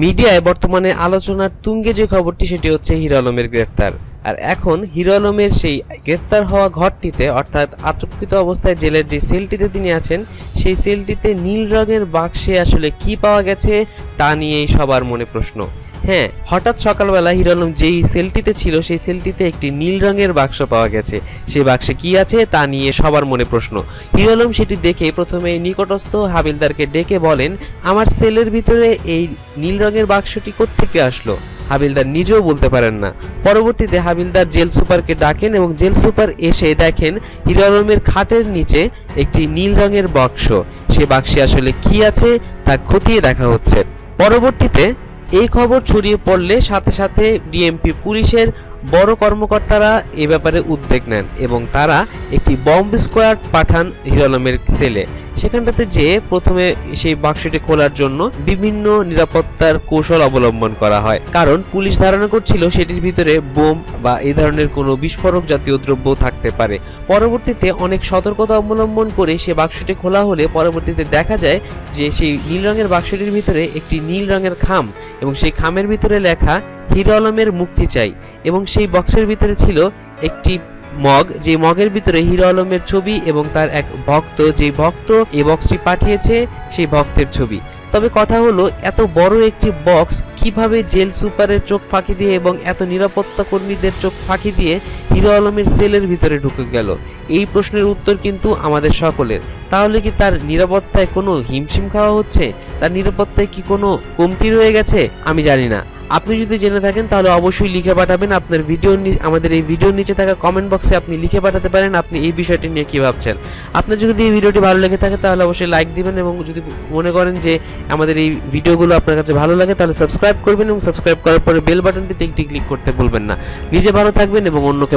মিডিয়ায় বর্তমানে আলোচনার তুঙ্গে যে খবরটি, সেটি হচ্ছে হিরো আলমের গ্রেফতার। আর এখন হিরো আলমের সেই গ্রেফতার হওয়া ঘরটিতে, অর্থাৎ আটককৃত অবস্থায় জেলের যে সেলটিতে তিনি আছেন, সেই সেলটিতে নীল রঙের বাক্সে আসলে কি পাওয়া গেছে, তা নিয়েই সবার মনে প্রশ্ন। হ্যাঁ হঠাৎ সকালবেলা হিরো আলম যেই সেলটিতে ছিল, সেই সেলটিতে একটি নীল রঙের বাক্স পাওয়া গেছে। সেই বাক্সে কি আছে তা নিয়ে সবার মনে প্রশ্ন। হিরো আলম সেটি দেখে প্রথমে নিকটস্থ হাবিলদারকে ডেকে বলেন, আমার সেলের ভিতরে এই নীল রঙের বাক্সটি কোত্থেকে আসলো? হাবিলদার নিজেও বলতে পারেন না। পরবর্তীতে হাবিলদার জেল সুপারকে ডাকেন এবং জেল সুপার এসে দেখেন হিরো আলমের খাটের নিচে একটি নীল রঙের বাক্স। সে বাক্সে আসলে কি আছে তা খতিয়ে দেখা হচ্ছে। পরবর্তীতে এই খবর ছড়িয়ে পড়লে সাথে সাথে ডিএমপি পুলিশের বড় কর্মকর্তারা এ ব্যাপারে উদ্যোগ নেন এবং তারা একটি বম্ব স্কোয়াড পাঠান হিরলমের সেলে। সেখানটাতে যে প্রথমে সেই বাক্সটি খোলার জন্য বিভিন্ন নিরাপত্তার কৌশল অবলম্বন করা হয়। কারণ পুলিশ ধারণা করছিল সেটির ভিতরে বোম বা এই ধরনের কোনো বিস্ফোরক জাতীয় দ্রব্য থাকতে পারে। পরবর্তীতে অনেক সতর্কতা অবলম্বন করে সে বাক্সটি খোলা হলে পরবর্তীতে দেখা যায় যে সেই নীল রঙের বাক্সটির ভিতরে একটি নীল রঙের খাম এবং সেই খামের ভিতরে লেখা হিরো আলমের মুক্তি চাই এবং সেই বক্সের ভিতরে ছিল একটি মগ, যে মগের ভিতরে হিরো আলমের ছবি এবং তার এক ভক্ত, যে ভক্ত এই বক্সটি পাঠিয়েছে সেই ভক্তের ছবি। তবে কথা হলো, এত বড় একটি বক্স কীভাবে জেল সুপারের চোখ ফাঁকি দিয়ে এবং এত নিরাপত্তা কর্মীদের চোখ ফাঁকি দিয়ে হিরো আলমের সেলের ভিতরে ঢুকে গেল। এই প্রশ্নের উত্তর কিন্তু আমাদের সকলের। তাহলে কি তার নিরাপত্তায় কোনো হিমশিম খাওয়া হচ্ছে? তার নিরাপত্তায় কি কোনো কমতি রয়ে গেছে? আমি জানি না। আপনি যদি জেনে থাকেন, তাহলে অবশ্যই লিখে পাঠাবেন আপনার ভিডিও আমাদের এই ভিডিওর নিচে থাকা কমেন্ট বক্সে আপনি লিখে পাঠাতে পারেন আপনি এই বিষয়টি নিয়ে কী ভাবছেন। আপনার যদি এই ভিডিওটি ভালো লেগে থাকে, তাহলে অবশ্যই লাইক দিবেন এবং যদি মনে করেন যে আমাদের এই ভিডিওগুলো আপনার কাছে ভালো লাগে, তাহলে সাবস্ক্রাইব করবেন এবং সাবস্ক্রাইব করার পরে বেল বাটনটিতে একটি ক্লিক করতে ভুলবেন না। নিজে ভালো থাকবেন এবং অন্যকে